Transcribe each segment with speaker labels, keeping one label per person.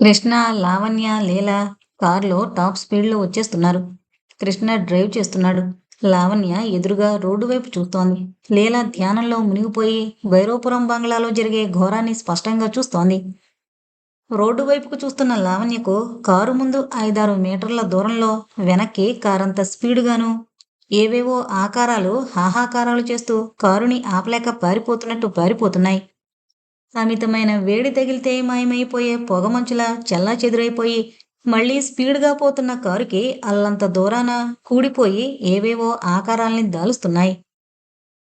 Speaker 1: కృష్ణ లావణ్య లీల కారులో టాప్ స్పీడ్లో వచ్చేస్తున్నారు. కృష్ణ డ్రైవ్ చేస్తున్నాడు. లావణ్య ఎదురుగా రోడ్డు వైపు చూస్తోంది. లీల ధ్యానంలో మునిగిపోయి భైరవపురం బంగ్లాలో జరిగే ఘోరాన్ని స్పష్టంగా చూస్తోంది. రోడ్డు వైపుకు చూస్తున్న లావణ్యకు కారు ముందు ఐదారు మీటర్ల దూరంలో వెనక్కి కారంత స్పీడుగాను ఏవేవో ఆకారాలు హాహాకారాలు చేస్తూ కారుని ఆపలేక పారిపోతున్నట్టు పారిపోతున్నాయి. అమితమైన వేడి తగిలితే మాయమైపోయే పొగమంచులా చెల్లా చెదురైపోయి మళ్ళీ స్పీడ్గా పోతున్న కారుకి అల్లంత దూరాన కూడిపోయి ఏవేవో ఆకారాల్ని దాలుస్తున్నాయి.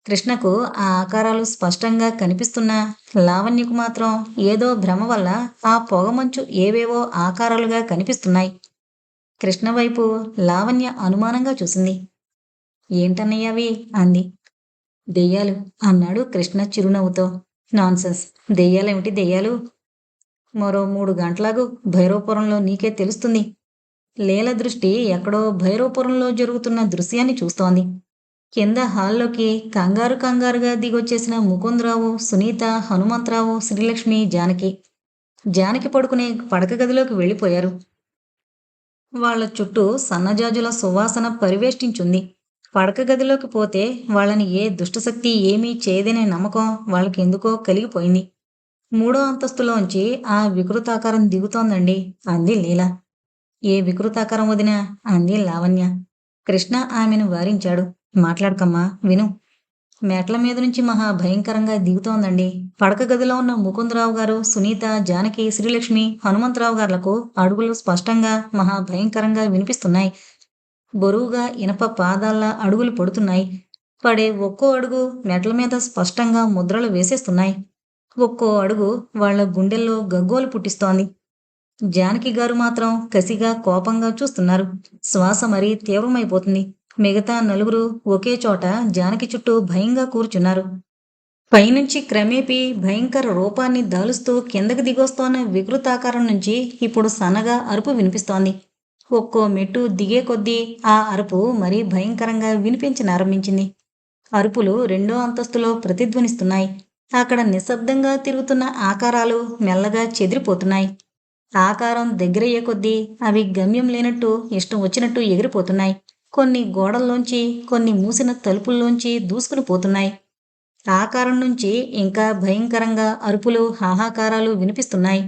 Speaker 1: కృష్ణకు ఆ ఆకారాలు స్పష్టంగా కనిపిస్తున్నా లావణ్యకు మాత్రం ఏదో భ్రమ వల్ల ఆ పొగమంచు ఏవేవో ఆకారాలుగా కనిపిస్తున్నాయి. కృష్ణ వైపు లావణ్య అనుమానంగా చూసింది. ఏంటన్నయ్యవి అంది. దెయ్యాలు అన్నాడు కృష్ణ చిరునవ్వుతో. నాన్సెన్స్. దెయ్యాలేమిటి దెయ్యాలు మరో మూడు గంటలకు భైరవపురంలో నీకే తెలుస్తుంది. లీల దృష్టి ఎక్కడో భైరవపురంలో జరుగుతున్న దృశ్యాన్ని చూస్తోంది. కింద హాల్లోకి కంగారు కంగారుగా దిగొచ్చేసిన ముకుందరావు సునీత హనుమంతరావు శ్రీలక్ష్మి జానకి. జానకి పడుకునే పడక గదిలోకి వెళ్ళిపోయారు. వాళ్ళ చుట్టూ సన్నజాజుల సువాసన పరివేష్టించుంది. పడక గదిలోకి పోతే వాళ్ళని ఏ దుష్టశక్తి ఏమీ చేయదనే నమ్మకం వాళ్ళకెందుకో కలిగిపోయింది. మూడో అంతస్తులోంచి ఆ వికృతాకారం దిగుతోందండి అంది లీల. ఏ వికృతాకారం వదినా? అంది లావణ్య. కృష్ణ ఆమెను వారించాడు. మాట్లాడకమ్మా విను. మెట్ల మీద నుంచి మహా భయంకరంగా దిగుతోందండి. పడక గదిలో ఉన్న ముకుందరావు గారు సునీత జానకి శ్రీలక్ష్మి హనుమంతరావు గారులకు అడుగులు స్పష్టంగా మహా భయంకరంగా వినిపిస్తున్నాయి. బరువుగా ఇనప పాదాల్లా అడుగులు పడుతున్నాయి. పడే ఒక్కో అడుగు మెట్ల మీద స్పష్టంగా ముద్రలు వేసేస్తున్నాయి. ఒక్కో అడుగు వాళ్ళ గుండెల్లో గగ్గోలు పుట్టిస్తోంది. జానకి గారు మాత్రం కసిగా కోపంగా చూస్తున్నారు. శ్వాస మరీ తీవ్రమైపోతుంది. మిగతా నలుగురు ఒకే చోట జానకి చుట్టూ భయంగా కూర్చున్నారు. పైనుంచి క్రమేపీ భయంకర రూపాన్ని దాలుస్తూ కిందకి దిగొస్తోన్న వికృతాకారం నుంచి ఇప్పుడు సన్నగా అరుపు వినిపిస్తోంది. ఒక్కో మెట్టు దిగే కొద్దీ ఆ అరుపు మరీ భయంకరంగా వినిపించనారంభించింది. అరుపులు రెండో అంతస్తులో ప్రతిధ్వనిస్తున్నాయి. అక్కడ నిశ్శబ్దంగా తిరుగుతున్న ఆకారాలు మెల్లగా చెదిరిపోతున్నాయి. ఆకారం దగ్గరయ్యే కొద్దీ అవి గమ్యం లేనట్టు ఇష్టం వచ్చినట్టు ఎగిరిపోతున్నాయి. కొన్ని గోడల్లోంచి కొన్ని మూసిన తలుపుల్లోంచి దూసుకుని పోతున్నాయి. ఆకారం నుంచి ఇంకా భయంకరంగా అరుపులు హాహాకారాలు వినిపిస్తున్నాయి.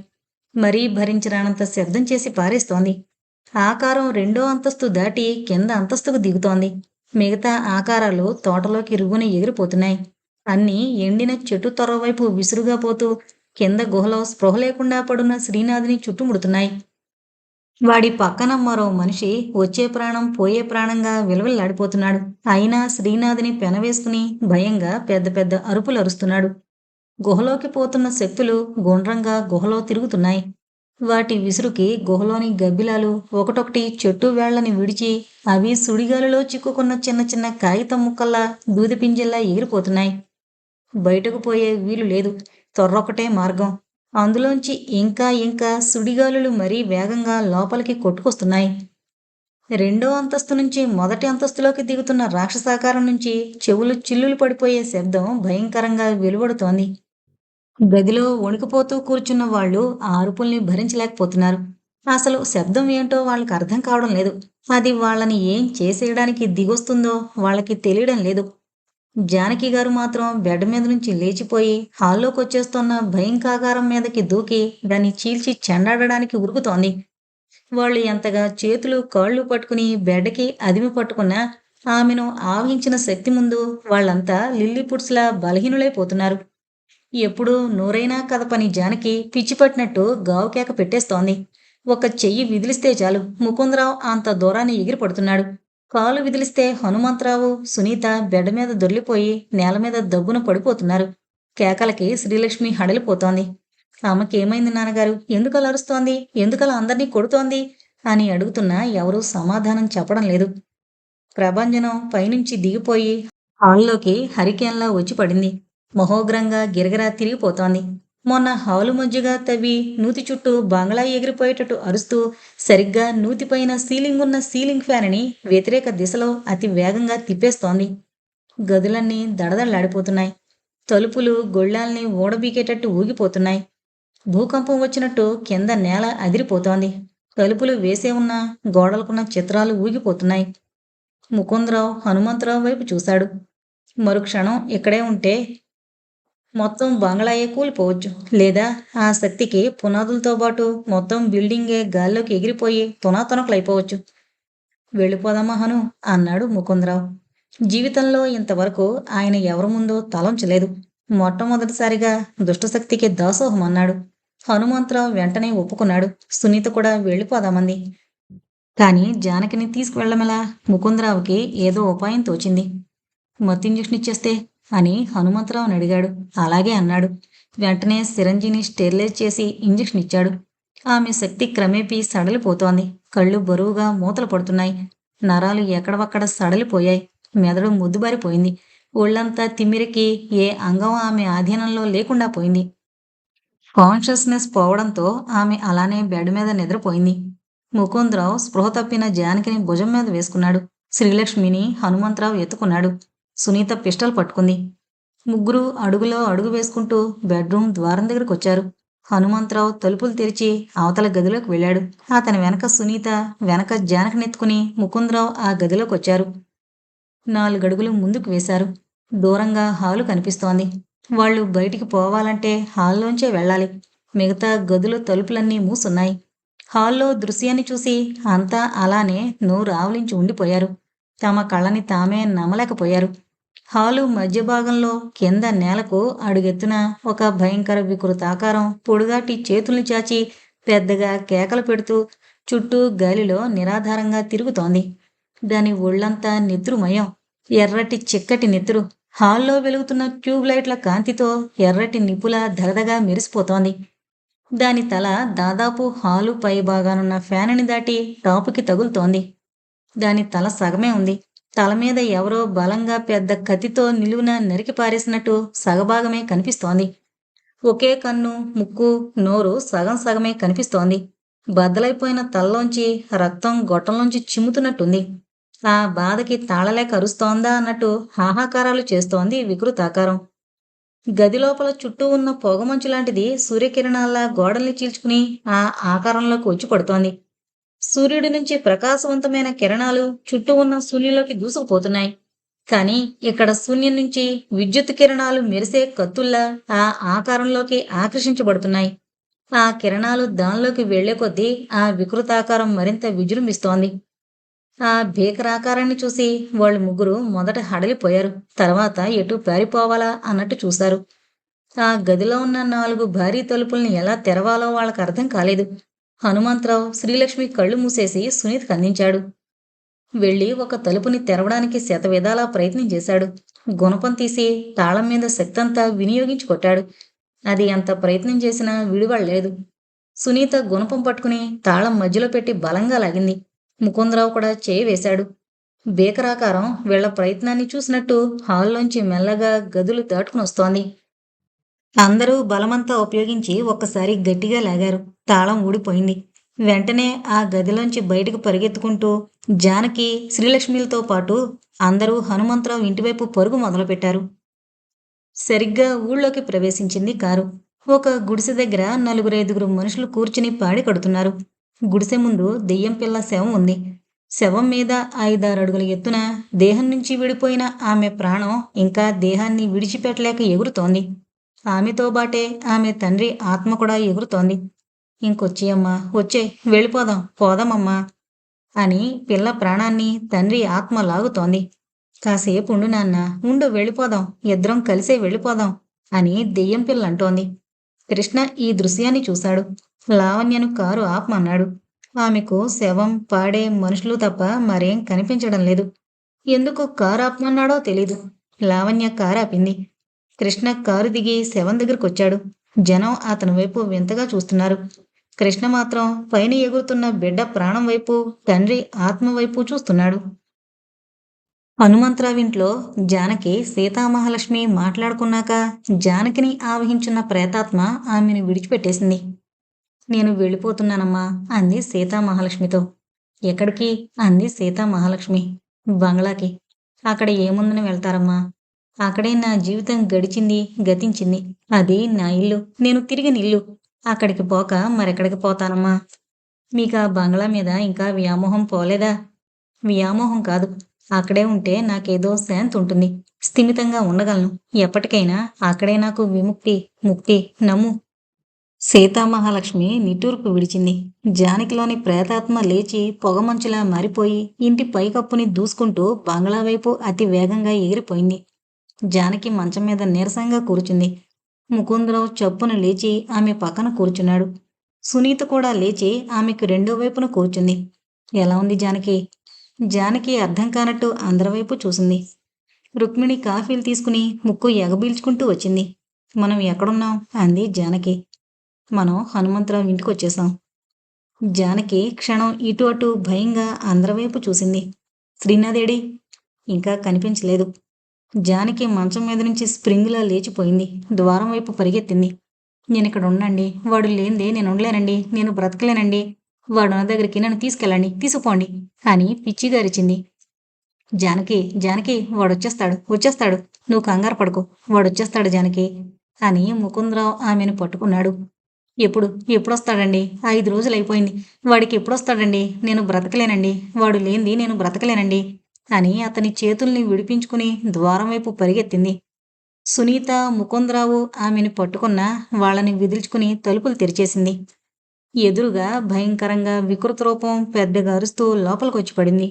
Speaker 1: మరీ భరించరానంత శబ్దం చేసి పారేస్తోంది. ఆకారం రెండో అంతస్తు దాటి కింద అంతస్తుకు దిగుతోంది. మిగతా ఆకారాలు తోటలోకి రుగుని ఎగిరిపోతున్నాయి. అన్నీ ఎండిన చెట్టు తొరవైపు వైపు విసురుగా పోతూ కింద గుహలో స్పృహ లేకుండా పడున్న శ్రీనాథిని చుట్టుముడుతున్నాయి. వాడి పక్కన మరో మనిషి వచ్చే ప్రాణం పోయే ప్రాణంగా విలవిల్లాడిపోతున్నాడు. అయినా శ్రీనాథిని పెనవేసుకుని భయంగా పెద్ద పెద్ద అరుపులు అరుస్తున్నాడు. గుహలోకి పోతున్న శక్తులు గుండ్రంగా గుహలో తిరుగుతున్నాయి. వాటి విసురుకి గుహలోని గబ్బిలాలు ఒకటొకటి చెట్టు వేళ్ళని విడిచి అవి సుడిగాలిలో చిక్కుకున్న చిన్న చిన్న కాగితం ముక్కల్లా దూదిపింజల్లా ఎగిరిపోతున్నాయి బయటకు పోయే వీలు లేదు. తొర్రొకటే మార్గం. అందులోంచి ఇంకా ఇంకా సుడిగాలులు మరీ వేగంగా లోపలికి కొట్టుకొస్తున్నాయి. రెండో అంతస్తు నుంచి మొదటి అంతస్తులోకి దిగుతున్న రాక్షసాకారం నుంచి చెవులు చిల్లులు పడిపోయే శబ్దం భయంకరంగా వెలువడుతోంది. గదిలో వణికిపోతూ కూర్చున్న వాళ్ళు ఆ అరుపుల్ని భరించలేకపోతున్నారు. అసలు శబ్దం ఏంటో వాళ్ళకి అర్థం కావడం లేదు. అది వాళ్ళని ఏం చేసేయడానికి దిగొస్తుందో వాళ్ళకి తెలియడం లేదు. జానకి గారు మాత్రం బెడ్ మీద నుంచి లేచిపోయి హాల్లోకి వచ్చేస్తున్న భయంకాగారం మీదకి దూకి దాన్ని చీల్చి చెండాడడానికి ఉరుకుతోంది. వాళ్ళు ఎంతగా చేతులు కాళ్ళు పట్టుకుని బెడ్కి అదిమి పట్టుకున్నా ఆమెను ఆవహించిన శక్తి ముందు వాళ్ళంతా లిల్లీపుడ్స్లా బలహీనులైపోతున్నారు. ఎప్పుడూ నూరైనా కదపని జానకి పిచ్చిపట్టినట్టు గావుకేక పెట్టేస్తోంది. ఒక చెయ్యి విదిలిస్తే చాలు. ముకుందరావు అంత దూరాన్ని ఎగిరిపడుతున్నాడు. కాలు విదిలిస్తే హనుమంతరావు సునీత బెడ్ మీద దొర్లిపోయి నేల మీద దబ్బున పడిపోతున్నారు. కేకలకి శ్రీలక్ష్మి హడలిపోతోంది. ఆమెకేమైంది నాన్నగారు? ఎందుకలా అరుస్తోంది? ఎందుకలా అందరినీ కొడుతోంది? అని అడుగుతున్నా ఎవరూ సమాధానం చెప్పడం లేదు. ప్రభంజనం పైనుంచి దిగిపోయి హాల్లోకి హరికేన్లా వచ్చి పడింది. మహోగ్రంగా గిరగిరా తిరిగిపోతోంది. మొన్న హాలు మధ్యగా తవ్వి నూతి చుట్టూ బంగ్లా ఎగిరిపోయేటట్టు అరుస్తూ సరిగ్గా నూతిపైన సీలింగ్ ఉన్న సీలింగ్ ఫ్యాన్ని వ్యతిరేక దిశలో అతి వేగంగా తిప్పేస్తోంది. గదులన్నీ దడదళ్ళాడిపోతున్నాయి తలుపులు గొళ్ళాల్ని ఊడబీకేటట్టు ఊగిపోతున్నాయి. భూకంపం వచ్చినట్టు కింద నేల అదిరిపోతోంది. తలుపులు వేసే ఉన్న గోడలకున్న చిత్రాలు ఊగిపోతున్నాయి. ముకుందరావు హనుమంతరావు వైపు చూశాడు. మరుక్షణం ఇక్కడే ఉంటే మొత్తం బంగ్లాయే కూలిపోవచ్చు. లేదా ఆ శక్తికి పునాదులతో పాటు మొత్తం బిల్డింగే గాల్లోకి ఎగిరిపోయి తునాతునకలైపోవచ్చు. వెళ్ళిపోదామా హను అన్నాడు ముకుందరావు. జీవితంలో ఇంతవరకు ఆయన ఎవరి ముందో తలంచలేదు. మొట్టమొదటిసారిగా దుష్టశక్తికి దాసోహం అన్నాడు హనుమంతరావు వెంటనే ఒప్పుకున్నాడు. సునీత కూడా వెళ్ళిపోదామంది. కానీ జానకిని తీసుకువెళ్ళమెలా ముకుందరావుకి ఏదో ఉపాయం తోచింది. మత్ ఇంజక్షన్ ఇచ్చేస్తే అని హనుమంతరావుని అడిగాడు. అలాగే అన్నాడు. వెంటనే సిరంజిని స్టెరిలైజ్ చేసి ఇంజెక్షన్ ఇచ్చాడు. ఆమె శక్తి క్రమేపీ సడలిపోతోంది. కళ్ళు బరువుగా మూతలు పడుతున్నాయి. నరాలు ఎక్కడవక్కడ సడలిపోయాయి. మెదడు ముద్దుబారిపోయింది. ఒళ్ళంతా తిమ్మిరికి ఏ అంగం ఆమె ఆధీనంలో లేకుండా పోయింది. కాన్షియస్నెస్ పోవడంతో ఆమె అలానే బెడ్ మీద నిద్రపోయింది. ముకుందరావు స్పృహ తప్పిన జానకిని భుజం మీద వేసుకున్నాడు. శ్రీలక్ష్మిని హనుమంతరావు ఎత్తుకున్నాడు. సునీత పిస్టల్ పట్టుకుంది. ముగ్గురు అడుగులో అడుగు వేసుకుంటూ బెడ్రూమ్ ద్వారం దగ్గరకు వచ్చారు. హనుమంతరావు తలుపులు తెరిచి అవతల గదిలోకి వెళ్ళాడు. అతని వెనక సునీత వెనక జానకినెత్తుకుని ముకుందరావు ఆ గదిలోకి వచ్చారు. నాలుగడుగులు ముందుకు వేశారు. దూరంగా హాలు కనిపిస్తోంది. వాళ్ళు బయటికి పోవాలంటే హాల్లోంచే వెళ్ళాలి. మిగతా గదుల తలుపులన్నీ మూసున్నాయి. హాల్లో దృశ్యాన్ని చూసి అంతా అలానే నోరు ఆవలించి ఉండిపోయారు. తమ కళ్ళని తామే నమ్మలేకపోయారు. హాలు మధ్య భాగంలో కింద నేలకు అడుగెత్తున ఒక భయంకర వికృతాకారం పొడుగాటి చేతుల్ని చాచి పెద్దగా కేకలు పెడుతూ చుట్టూ గాలిలో నిరాధారంగా తిరుగుతోంది. దాని ఒళ్ళంతా నిద్రుమయం. ఎర్రటి చిక్కటి నిద్రు. హాల్లో వెలుగుతున్న ట్యూబ్ లైట్ల కాంతితో ఎర్రటి నిపుల దగదగా మెరిసిపోతోంది. దాని తల దాదాపు హాలు పై భాగానున్న ఫ్యానుని దాటి టాపుకి తగులుతోంది. దాని తల సగమే ఉంది. తల మీద ఎవరో బలంగా పెద్ద కత్తితో నిలువున నరికి పారేసినట్టు సగభాగమే కనిపిస్తోంది. ఒకే కన్ను ముక్కు నోరు సగం సగమే కనిపిస్తోంది. బద్దలైపోయిన తలలోంచి రక్తం గొట్టంలోంచి చిమ్ముతున్నట్టుంది. ఆ బాధకి తాళలేక అరుస్తోందా అన్నట్టు హాహాకారాలు చేస్తోంది వికృతాకారం. గది లోపల చుట్టూ ఉన్న పొగమంచు లాంటిది సూర్యకిరణాల్లా గోడల్ని చీల్చుకుని ఆ ఆకారంలోకి వచ్చి పడుతోంది. సూర్యుడి నుంచి ప్రకాశవంతమైన కిరణాలు చుట్టూ ఉన్న శూన్యంలోకి దూసుకుపోతున్నాయి. కానీ ఇక్కడ శూన్యం నుంచి విద్యుత్ కిరణాలు మెరిసే కత్తుల్లా ఆ ఆకారంలోకి ఆకర్షించబడుతున్నాయి. ఆ కిరణాలు దానిలోకి వెళ్ళే కొద్దీ ఆ వికృతాకారం మరింత విజృంభిస్తోంది. ఆ భీకరాకారాన్ని చూసి వాళ్ళు ముగ్గురు మొదట హడలిపోయారు. తర్వాత ఎటు పారిపోవాలా అన్నట్టు చూశారు. ఆ గదిలో ఉన్న నాలుగు భారీ తలుపుల్ని ఎలా తెరవాలో వాళ్ళకి అర్థం కాలేదు. హనుమంతరావు శ్రీలక్ష్మి కళ్ళు మూసేసి సునీత్కి అందించాడు. వెళ్ళి ఒక తలుపుని తెరవడానికి శతవిధాలా ప్రయత్నం చేశాడు. గుణపం తీసి తాళం మీద శక్తంతా వినియోగించి కొట్టాడు అది ఎంత ప్రయత్నం చేసినా విడివడలేదు సునీత గుణపం పట్టుకుని తాళం మధ్యలో పెట్టి బలంగా లాగింది. ముకుందరావు కూడా చేయి వేశాడు. బేకరాకారం వీళ్ళ ప్రయత్నాన్ని చూసినట్టు హాల్లోంచి మెల్లగా గదులు దాటుకుని వస్తోంది. అందరూ బలమంతా ఉపయోగించి ఒక్కసారి గట్టిగా లాగారు. తాళం ఊడిపోయింది. వెంటనే ఆ గదిలోంచి బయటకు పరిగెత్తుకుంటూ జానకి శ్రీలక్ష్మిలతో పాటు అందరూ హనుమంతరావు ఇంటివైపు పరుగు మొదలుపెట్టారు. సరిగ్గా ఊళ్ళోకి ప్రవేశించింది కారు. ఒక గుడిసె దగ్గర నలుగురైదుగురు మనుషులు కూర్చుని పాడి కడుతున్నారు. గుడిసె ముందు దెయ్యం పిల్ల శవం ఉంది. శవం మీద ఐదారు అడుగుల ఎత్తున దేహం నుంచి విడిపోయిన ఆమె ప్రాణం ఇంకా దేహాన్ని విడిచిపెట్టలేక ఎగురుతోంది. ఆమెతో బాటే ఆమె తండ్రి ఆత్మ కూడా ఎగురుతోంది. ఇంకొచ్చేయమ్మా వచ్చే వెళ్ళిపోదాం పోదామమ్మా అని పిల్ల ప్రాణాన్ని తండ్రి ఆత్మ లాగుతోంది. కాసేపు ఉండు నాన్న ఉండు వెళ్ళిపోదాం ఇద్దరం కలిసే వెళ్ళిపోదాం అని దెయ్యం పిల్ల అంటోంది. కృష్ణ ఈ దృశ్యాన్ని చూశాడు. లావణ్యను కారు ఆపమన్నాడు. ఆమెకు శవం పాడే మనుషులు తప్ప మరేం కనిపించడం లేదు. ఎందుకు కారు ఆపమన్నాడో తెలీదు. లావణ్య కారు ఆపింది. కృష్ణ కారు దిగి శవం దగ్గరకొచ్చాడు. జనం అతని వైపు వింతగా చూస్తున్నారు. కృష్ణ మాత్రం పైన ఎగురుతున్న బిడ్డ ప్రాణం వైపు తండ్రి ఆత్మ వైపు చూస్తున్నాడు. హనుమంతరావు ఇంట్లో జానకి సీతామహాలక్ష్మి మాట్లాడుకున్నాక జానకిని ఆవహించున్న ప్రేతాత్మ ఆమెను విడిచిపెట్టేసింది. నేను వెళ్ళిపోతున్నానమ్మా అంది సీతామహాలక్ష్మితో. ఎక్కడికి? అంది సీతామహాలక్ష్మి. బంగ్లాకి. అక్కడ ఏముందని వెళ్తారమ్మా? అక్కడే నా జీవితం గడిచింది గతించింది. అది నా ఇల్లు. నేను తిరిగిన ఇల్లు. అక్కడికి పోక మరెక్కడికి పోతానమ్మా? మీకు ఆ బంగ్లా మీద ఇంకా వ్యామోహం పోలేదా? వ్యామోహం కాదు. అక్కడే ఉంటే నాకేదో శాంతి ఉంటుంది. స్థిమితంగా ఉండగలను. ఎప్పటికైనా అక్కడే నాకు విముక్తి ముక్తి. నమ్ము. సీతామహాలక్ష్మి నిట్టూర్పు విడిచింది. జానకిలోని ప్రేతాత్మ లేచి పొగమంచులా మారిపోయి ఇంటి పైకప్పుని దూసుకుంటూ బంగ్లా వైపు అతి వేగంగా ఎగిరిపోయింది. జానకి మంచం మీద నీరసంగా కూర్చుంది. ముకుందరావు చప్పున లేచి ఆమె పక్కన కూర్చున్నాడు. సునీత కూడా లేచి ఆమెకు రెండో వైపున కూర్చుంది. ఎలా ఉంది జానకి? జానకి అర్థం కానట్టు అందరి వైపు చూసింది. రుక్మిణి కాఫీలు తీసుకుని ముక్కు ఎగబీల్చుకుంటూ వచ్చింది. మనం ఎక్కడున్నాం? అంది జానకి. మనం హనుమంతరావు ఇంటికి వచ్చేసాం జానకి క్షణం ఇటు అటు భయంగా అందరి వైపు చూసింది. శ్రీనాథేడి ఇంకా కనిపించలేదు. జానకి మంచం మీద నుంచి స్ప్రింగ్లా లేచిపోయింది. ద్వారం వైపు పరిగెత్తింది. నేను ఇక్కడ ఉండండి వాడు లేనిదే నేను ఉండలేనండి నేను బ్రతకలేనండి. వాడు నా దగ్గరికి నన్ను తీసుకెళ్ళండి. తీసుకుపోండి అని పిచ్చిగారిచింది జానకి జానకి వాడు వచ్చేస్తాడు. వచ్చేస్తాడు నువ్వు కంగారు పడుకో. వాడు వచ్చేస్తాడు జానకి అని ముకుందరావు ఆమెను పట్టుకున్నాడు. ఎప్పుడు? ఎప్పుడొస్తాడండి? ఐదు రోజులు అయిపోయింది వాడికి ఎప్పుడొస్తాడండి? నేను బ్రతకలేనండి. వాడు లేనిది నేను బ్రతకలేనండి. అని అతని చేతుల్ని విడిపించుకుని ద్వారం వైపు పరిగెత్తింది. సునీత ముకుందరావు ఆమెను పట్టుకున్న వాళ్ళని విదిల్చుకుని తలుపులు తెరిచేసింది. ఎదురుగా భయంకరంగా వికృత రూపం పెద్దగా అరుస్తూ లోపలికొచ్చి పడింది.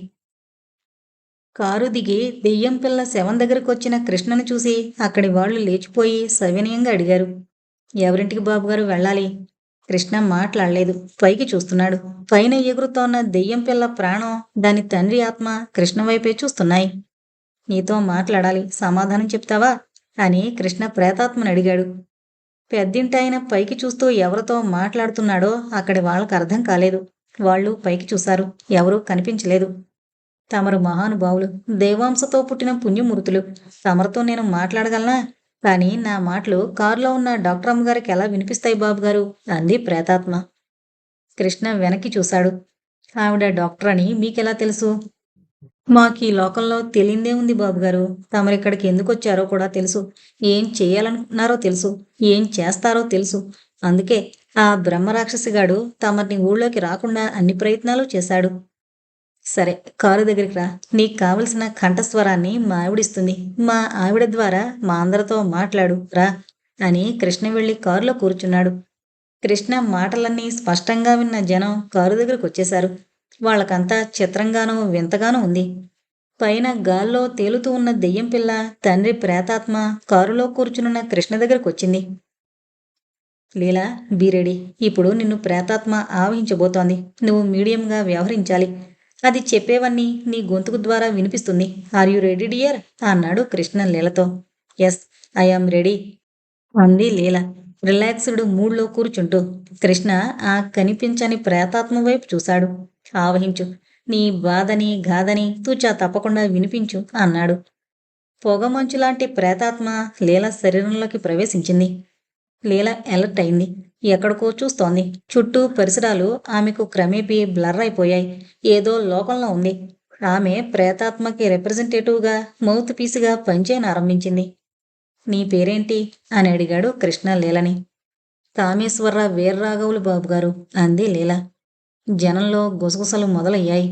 Speaker 1: కారు దిగి దెయ్యం పిల్ల శవం దగ్గరకు వచ్చిన కృష్ణను చూసి అక్కడి వాళ్ళు లేచిపోయి సవినయంగా అడిగారు. ఎవరింటికి బాబుగారు వెళ్ళాలి? కృష్ణ మాట్లాడలేదు. పైకి చూస్తున్నాడు. పైన ఎగురుతోన్న దెయ్యం పిల్ల ప్రాణం దాని తండ్రి ఆత్మ కృష్ణ వైపే చూస్తున్నాయి. నీతో మాట్లాడాలి. సమాధానం చెప్తావా? అని కృష్ణ ప్రేతాత్మను అడిగాడు. పెద్దింటాయన పైకి చూస్తూ ఎవరితో మాట్లాడుతున్నాడో అక్కడి వాళ్ళకు అర్థం కాలేదు. వాళ్ళు పైకి చూశారు. ఎవరూ కనిపించలేదు. తమరు మహానుభావులు దేవాంశతో పుట్టిన పుణ్యమూర్తులు తమరితో నేను మాట్లాడగలనా? కానీ నా మాటలు కారులో ఉన్న డాక్టర్ అమ్మగారికి ఎలా వినిపిస్తాయి బాబుగారు? అంది ప్రేతాత్మ. కృష్ణ వెనక్కి చూశాడు. ఆవిడ డాక్టర్ అని మీకెలా తెలుసు? మాకు ఈ లోకంలో తెలియందే ఉంది బాబుగారు. తమరిక్కడికి ఎందుకు వచ్చారో కూడా తెలుసు. ఏం చేయాలనుకున్నారో తెలుసు. ఏం చేస్తారో తెలుసు. అందుకే ఆ బ్రహ్మరాక్షసిగాడు తమరిని ఊళ్ళోకి రాకుండా అన్ని ప్రయత్నాలు చేశాడు. సరే కారు దగ్గరికి రా. నీకు కావలసిన కంఠస్వరాన్ని మా ఆవిడిస్తుంది. మా ఆవిడ ద్వారా మా అందరితో మాట్లాడు. రా అని కృష్ణ వెళ్ళి కారులో కూర్చున్నాడు. కృష్ణ మాటలన్నీ స్పష్టంగా విన్న జనం కారు దగ్గరకు వచ్చేశారు. వాళ్ళకంతా చిత్రంగానూ వింతగానూ ఉంది. పైన గాల్లో తేలుతూ ఉన్న దెయ్యం పిల్ల తండ్రి ప్రేతాత్మ కారులో కూర్చునున్న కృష్ణ దగ్గరకు వచ్చింది. లీలా బీరెడి ఇప్పుడు నిన్ను ప్రేతాత్మ ఆవహించబోతోంది. నువ్వు మీడియంగా వ్యవహరించాలి. అది చెప్పేవన్నీ నీ గొంతుకు ద్వారా వినిపిస్తుంది. ఆర్ యు రెడీ డియర్ అన్నాడు కృష్ణ లీలతో. ఎస్ ఐఆమ్ రెడీ అంది లీల. రిలాక్స్డ్ మూడ్లో కూర్చుంటూ. కృష్ణ ఆ కనిపించని ప్రేతాత్మ వైపు చూశాడు. ఆవహించు. నీ బాధని గాధని తూచా తప్పకుండా వినిపించు అన్నాడు. పొగమంచు లాంటి ప్రేతాత్మ లీల శరీరంలోకి ప్రవేశించింది. లీల అలర్ట్ అయింది. ఎక్కడికో చూస్తోంది. చుట్టూ పరిసరాలు ఆమెకు క్రమేపీ బ్లర్ అయిపోయాయి. ఏదో లోకంలో ఉంది. ఆమె ప్రేతాత్మకి రిప్రజెంటేటివ్గా మౌత్ పీసుగా పనిచేయనారంభించింది నీ పేరేంటి? అని అడిగాడు కృష్ణ లీలని. కామేశ్వర వీర్రాఘవులు బాబుగారు అంది లీల. జనంలో గుసగుసలు మొదలయ్యాయి.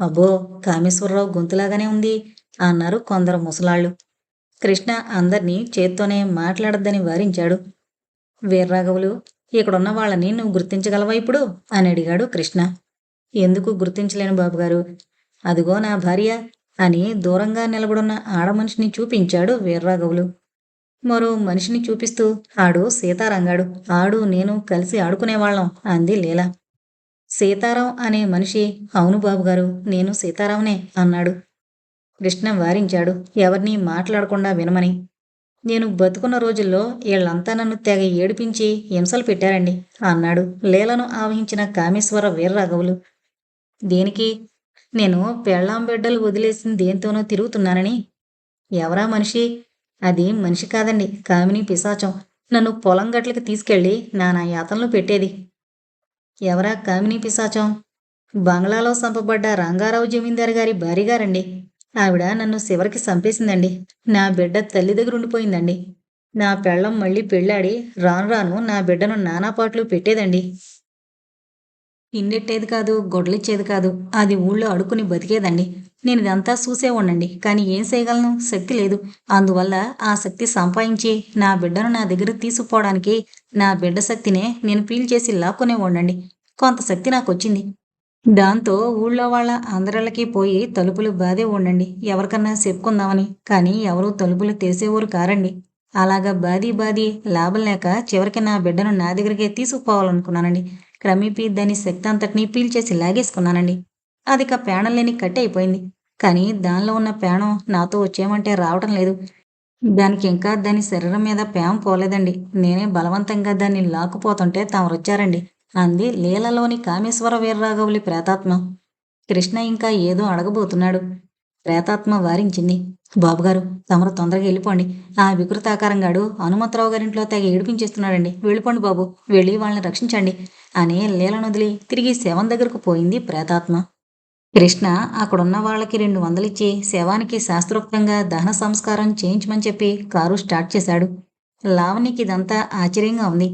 Speaker 1: అబ్బో కామేశ్వరరావు గొంతులాగానే ఉంది అన్నారు కొందరు ముసలాళ్ళు. కృష్ణ అందర్నీ చేత్తోనే మాట్లాడద్దని వారించాడు. వీర్రాఘవులు ఇక్కడున్న వాళ్ళని నువ్వు గుర్తించగలవా ఇప్పుడు? అని అడిగాడు కృష్ణ. ఎందుకు గుర్తించలేను బాబుగారు? అదిగో నా భార్య అని దూరంగా నిలబడున్న ఆడమనిషిని చూపించాడు వీర్రాఘవులు. మరో మనిషిని చూపిస్తూ ఆడు సీతారంగాడు. ఆడు నేను కలిసి ఆడుకునేవాళ్ళం అంది లీల. సీతారాం అనే మనిషి అవును బాబుగారు నేను సీతారాంనే అన్నాడు. కృష్ణ వారించాడు. ఎవరినీ మాట్లాడకుండా వినమని. నేను బతుకున్న రోజుల్లో వీళ్ళంతా నన్ను తెగ ఏడిపించి హింసలు పెట్టారండి అన్నాడు లీలను ఆవహించిన కామేశ్వర వీర్రాఘవులు. దేనికి నేను పెళ్ళాం బిడ్డలు వదిలేసిన దేంతోనో తిరుగుతున్నానని. ఎవరా మనిషి? అది మనిషి కాదండి కామిని పిశాచం. నన్ను పొలం గట్లకి తీసుకెళ్ళి నానా యాతనలు పెట్టేది. ఎవరా కామిని పిశాచం? బంగ్లాలో సంపబడ్డ రంగారావు జమీందారు గారి భార్యగారండి. ఆవిడ నన్ను చివరికి చంపేసిందండి నా బిడ్డ తల్లి దగ్గర ఉండిపోయిందండి. నా పెళ్ళం మళ్ళీ పెళ్ళాడి రాను రాను నా బిడ్డను నానాపాట్లు పెట్టేదండి. తిండెట్టేది కాదు గొడలిచ్చేది కాదు. అది ఊళ్ళో అడుక్కుని బతికేదండి. నేను ఇదంతా చూసే ఉండండి కానీ ఏం చేయగలను? శక్తి లేదు. అందువల్ల ఆ శక్తి సంపాదించి నా బిడ్డను నా దగ్గర తీసుకుపోవడానికి నా బిడ్డ శక్తినే నేను పీల్చేసి లాక్కునే ఉండండి కొంత శక్తి నాకు వచ్చింది దాంతో ఊళ్ళో వాళ్ళ అందరిళ్ళకి పోయి తలుపులు బాదే ఉండండి. ఎవరికన్నా చెప్పుకుందామని. కానీ ఎవరూ తలుపులు తెరిసేవారు కారండి. అలాగా బాది బాది లాభం లేక చివరికి నా బిడ్డను నా దగ్గరికే తీసుకుపోవాలనుకున్నానండి. క్రమేపీ దాని శక్తి అంతటినీ పీల్చేసి లాగేసుకున్నానండి. అది ఇక పేణం లేని కట్ అయిపోయింది. కానీ దానిలో ఉన్న పేణం నాతో వచ్చేమంటే రావటం లేదు. దానికి ఇంకా దాని శరీరం మీద పేమ పోలేదండి. నేనే బలవంతంగా దాన్ని లాక్కుపోతుంటే తమరొచ్చారండి. అంది లీలలోని కామేశ్వర వీర్రాఘవులి ప్రేతాత్మ. కృష్ణ ఇంకా ఏదో అడగబోతున్నాడు. ప్రేతాత్మ వారించింది. బాబుగారు తమరు తొందరగా వెళ్ళిపోండి. ఆ వికృతాకారంగాడు హనుమంతరావు గారింట్లో తెగ ఏడిపించేస్తున్నాడండి. వెళ్ళిపోండి బాబు వెళ్ళి వాళ్ళని రక్షించండి అని లీలనొదిలి తిరిగి శవం దగ్గరకు పోయింది ప్రేతాత్మ. కృష్ణ అక్కడున్న వాళ్ళకి రెండు వందలిచ్చి శవానికి శాస్త్రోక్తంగా దహన సంస్కారం చేయించమని చెప్పి కారు స్టార్ట్ చేశాడు. లావణ్యకి ఇదంతా ఆశ్చర్యంగా ఉంది.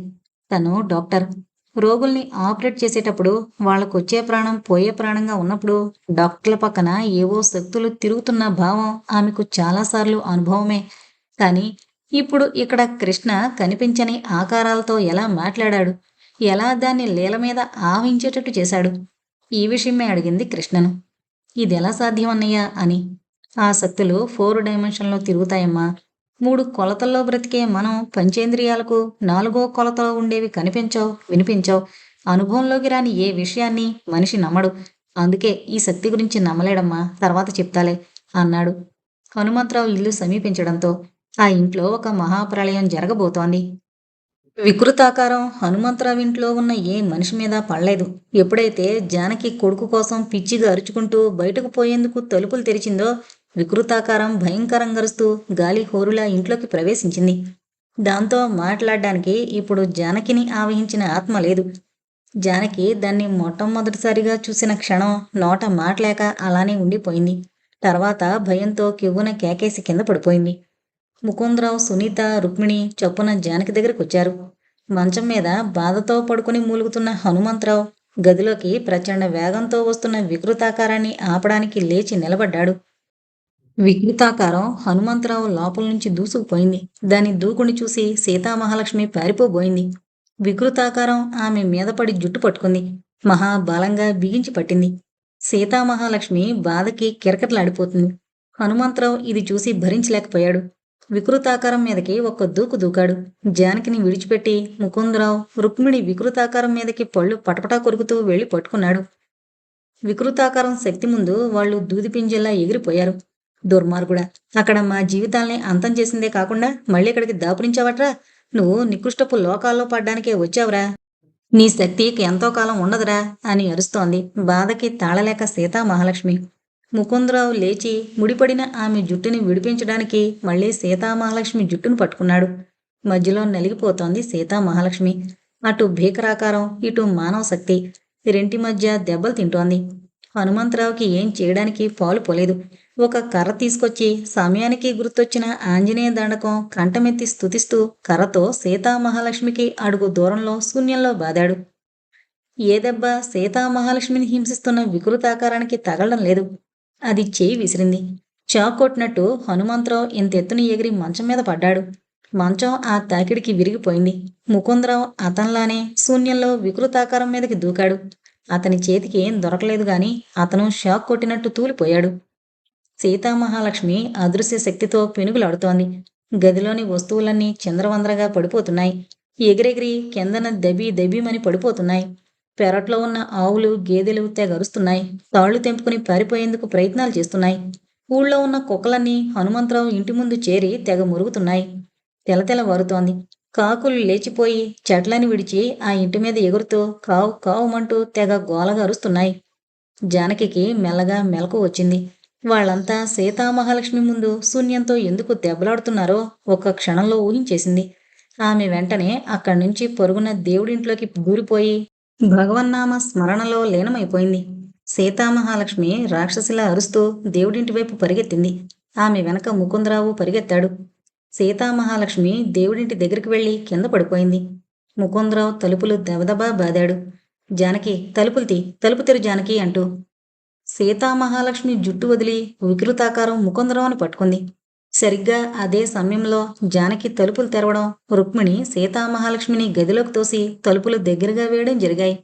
Speaker 1: తను డాక్టర్. రోగుల్ని ఆపరేట్ చేసేటప్పుడు వాళ్ళకు వచ్చే ప్రాణం పోయే ప్రాణంగా ఉన్నప్పుడు డాక్టర్ల పక్కన ఏవో శక్తులు తిరుగుతున్న భావం ఆమెకు చాలాసార్లు అనుభవమే. కానీ ఇప్పుడు ఇక్కడ కృష్ణ కనిపించని ఆకారాలతో ఎలా మాట్లాడాడు? ఎలా దాన్ని లీల మీద ఆవించేటట్టు చేశాడు? ఈ విషయమే అడిగింది కృష్ణను. ఇది ఎలా సాధ్యం అన్నయ్యా అని. ఆ శక్తులు ఫోర్ డైమెన్షన్లో తిరుగుతాయమ్మా. మూడు కొలతల్లో బ్రతికే మనం పంచేంద్రియాలకు నాలుగో కొలతలో ఉండేవి కనిపించవు వినిపించవు. అనుభవంలోకి రాని ఏ విషయాన్ని మనిషి నమ్మడు. అందుకే ఈ శక్తి గురించి నమ్మలేడమ్మా తర్వాత చెప్తాలే అన్నాడు. హనుమంతరావు ఇల్లు సమీపించడంతో ఆ ఇంట్లో ఒక మహాప్రళయం జరగబోతోంది. వికృతాకారం హనుమంతరావు ఇంట్లో ఉన్న ఏ మనిషి మీద పడలేదు. ఎప్పుడైతే జానకి కొడుకు కోసం పిచ్చిగా అరుచుకుంటూ బయటకు పోయేందుకు తలుపులు తెరిచిందో వికృతాకారం భయంకరంగా గరుస్తూ గాలి హోరులా ఇంట్లోకి ప్రవేశించింది. దాంతో మాట్లాడడానికి ఇప్పుడు జానకిని ఆవహించిన ఆత్మ లేదు. జానకి దాన్ని మొట్టమొదటిసారిగా చూసిన క్షణం నోట మాటలేక అలానే ఉండిపోయింది. తర్వాత భయంతో కివ్వున కేకేసి కింద పడిపోయింది. ముకుందరావు సునీత రుక్మిణి చొప్పున జానకి దగ్గరకు వచ్చారు మంచం మీద బాధతో పడుకుని మూలుగుతున్న హనుమంతరావు గదిలోకి ప్రచండ వేగంతో వస్తున్న వికృతాకారాన్ని ఆపడానికి లేచి నిలబడ్డాడు. వికృతాకారం హనుమంతరావు లోపల నుంచి దూసుకుపోయింది. దాని దూకుని చూసి సీతామహాలక్ష్మి పారిపోబోయింది. వికృతాకారం ఆమె మీద పడి జుట్టు పట్టుకుంది. మహాబలంగా బిగించి పట్టింది. సీతామహాలక్ష్మి బాధకి కిరకట్లాడిపోతుంది హనుమంతరావు ఇది చూసి భరించలేకపోయాడు. వికృతాకారం మీదకి ఒక్క దూకు దూకాడు. జానకిని విడిచిపెట్టి ముకుందరావు రుక్మిణి వికృతాకారం మీదకి పళ్ళు పటపటా కొరుకుతూ వెళ్ళి పట్టుకున్నాడు. వికృతాకారం శక్తి ముందు వాళ్ళు దూదిపింజల్లా ఎగిరిపోయారు. దుర్మార్గుడా అక్కడ మా జీవితాల్ని అంతం చేసిందే కాకుండా మళ్ళీ ఇక్కడికి దాపురించావట్రా? నువ్వు నికృష్టపు లోకాల్లో పడ్డానికే వచ్చావురా. నీ శక్తికి ఎంతో కాలం ఉండదురా అని అరుస్తోంది బాధకి తాళలేక సీతా మహాలక్ష్మి ముకుందరావు లేచి ముడిపడిన ఆమె జుట్టుని విడిపించడానికి మళ్ళీ సీతామహాలక్ష్మి జుట్టును పట్టుకున్నాడు. మధ్యలో నలిగిపోతోంది సీతామహాలక్ష్మి. అటు భీకరాకారం ఇటు మానవ శక్తి. రెంటి మధ్య దెబ్బలు తింటోంది. హనుమంతరావుకి ఏం చేయడానికి పాలు పోలేదు. ఒక కర్ర తీసుకొచ్చి సమయానికి గుర్తొచ్చిన ఆంజనేయ దండకం కంఠమెత్తి స్తుతిస్తూ కర్రతో సీతామహాలక్ష్మికి అడుగు దూరంలో శూన్యంలో బాదాడు. ఏ దెబ్బ సీతామహాలక్ష్మిని హింసిస్తున్న వికృతాకారానికి తగలడం లేదు. అది చేయి విసిరింది. చాకొట్టినట్టు కొట్టినట్టు హనుమంతరావు ఇంతెత్తుని ఎగిరి మంచం మీద పడ్డాడు. మంచం ఆ తాకిడికి విరిగిపోయింది. ముకుందరావు అతనిలానే శూన్యంలో వికృతాకారం మీదకి దూకాడు. అతని చేతికి ఏం దొరకలేదు గాని అతను షాక్ కొట్టినట్టు తూలిపోయాడు. సీతామహాలక్ష్మి అదృశ్య శక్తితో పెనుగులాడుతోంది. గదిలోని వస్తువులన్నీ చంద్రవందరగా పడిపోతున్నాయి. ఎగిరెగిరి కిందన దబి దబీమని పడిపోతున్నాయి. పెరట్లో ఉన్న ఆవులు గేదెలు తెగరుస్తున్నాయి. తాళ్ళు తెంపుకుని పారిపోయేందుకు ప్రయత్నాలు చేస్తున్నాయి. ఊళ్ళో ఉన్న కుక్కలన్నీ హనుమంతరావు ఇంటి ముందు చేరి తెగ మురుగుతున్నాయి. తెలతెల వారుతోంది. కాకులు లేచిపోయి చెట్లని విడిచి ఆ ఇంటి మీద ఎగురుతూ కావు కావుమంటూ తెగ గోలగా అరుస్తున్నాయి. జానకికి మెల్లగా మెలకు వచ్చింది. వాళ్ళంతా సీతామహాలక్ష్మి ముందు శూన్యంతో ఎందుకు దెబ్బలాడుతున్నారో ఒక్క క్షణంలో ఊహించేసింది. ఆమె వెంటనే అక్కడి నుంచి పొరుగున దేవుడింట్లోకి దూరిపోయి భగవన్నామ స్మరణలో లీనమైపోయింది. సీతామహాలక్ష్మి రాక్షసిలా అరుస్తూ దేవుడింటి వైపు పరిగెత్తింది. ఆమె వెనక ముకుందరావు పరిగెత్తాడు. సీతామహాలక్ష్మి దేవుడింటి దగ్గరికి వెళ్ళి కింద పడిపోయింది. ముకుందరావు తలుపులు దెబదబా బాదాడు. జానకి తలుపులు తీ తలుపు తెరు జానకి అంటూ సీతామహాలక్ష్మి జుట్టు వదిలి వికృతాకారం ముకుందరావుని పట్టుకుంది. సరిగ్గా అదే సమయంలో జానకి తలుపులు తెరవడం రుక్మిణి సీతామహాలక్ష్మిని గదిలోకి తోసి తలుపులు దగ్గరగా వేయడం జరిగాయి.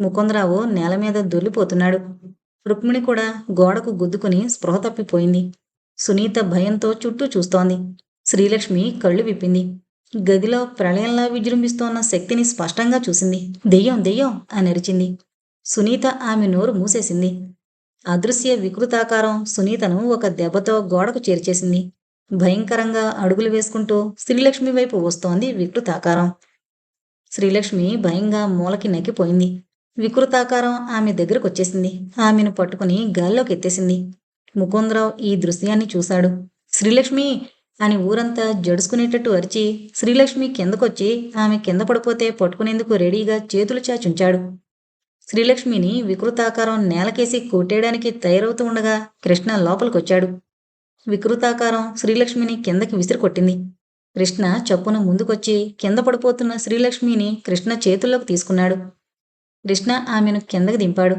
Speaker 1: ముకుందరావు నేల మీద దొల్లిపోతున్నాడు రుక్మిణి కూడా గోడకు గుద్దుకుని స్పృహ తప్పిపోయింది. సునీత భయంతో చుట్టూ చూస్తోంది. శ్రీలక్ష్మి కళ్ళు విప్పింది. గదిలో ప్రళయంలా విజృంభిస్తోన్న శక్తిని స్పష్టంగా చూసింది. దెయ్యం దెయ్యం అని అరిచింది. సునీత ఆమె నోరు మూసేసింది. అదృశ్య వికృతాకారం సునీతను ఒక దెబ్బతో గోడకు చేర్చేసింది. భయంకరంగా అడుగులు వేసుకుంటూ శ్రీలక్ష్మి వైపు వస్తోంది వికృతాకారం. శ్రీలక్ష్మి భయంగా మూలకి నక్కిపోయింది వికృతాకారం ఆమె దగ్గరకు వచ్చేసింది ఆమెను పట్టుకుని గాల్లోకి ఎత్తేసింది ముకుందరావు ఈ దృశ్యాన్ని చూశాడు. శ్రీలక్ష్మి! అని ఊరంతా జడుసుకునేటట్టు అరిచి శ్రీలక్ష్మి కిందకొచ్చి ఆమె కింద పడిపోతే పట్టుకునేందుకు రెడీగా చేతులు చాచుంచాడు. శ్రీలక్ష్మిని వికృతాకారం నేలకేసి కొట్టేయడానికి తయారవుతూ ఉండగా కృష్ణ లోపలికొచ్చాడు. వికృతాకారం శ్రీలక్ష్మిని కిందకి విసిరి కొట్టింది కృష్ణ చప్పున ముందుకొచ్చి కింద పడిపోతున్న శ్రీలక్ష్మిని కృష్ణ చేతుల్లోకి తీసుకున్నాడు. కృష్ణ ఆమెను కిందకి దింపాడు.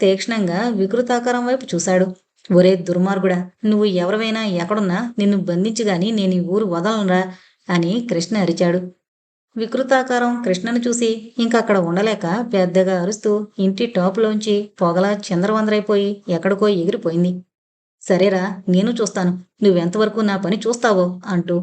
Speaker 1: తీక్షణంగా వికృతాకారం వైపు చూశాడు. ఒరే దుర్మార్గుడా నువ్వు ఎవరివైనా ఎక్కడున్నా నిన్ను బంధించగాని నేను ఈ ఊరు వదలనురా అని కృష్ణ అరిచాడు. వికృతాకారం కృష్ణను చూసి ఇంకక్కడ అక్కడ ఉండలేక పెద్దగా అరుస్తూ ఇంటి టాపులోంచి పొగలా చంద్రవందరైపోయి ఎక్కడికో ఎగిరిపోయింది. సరేరా నేను చూస్తాను. నువ్వెంతవరకు నా పని చూస్తావో అంటూ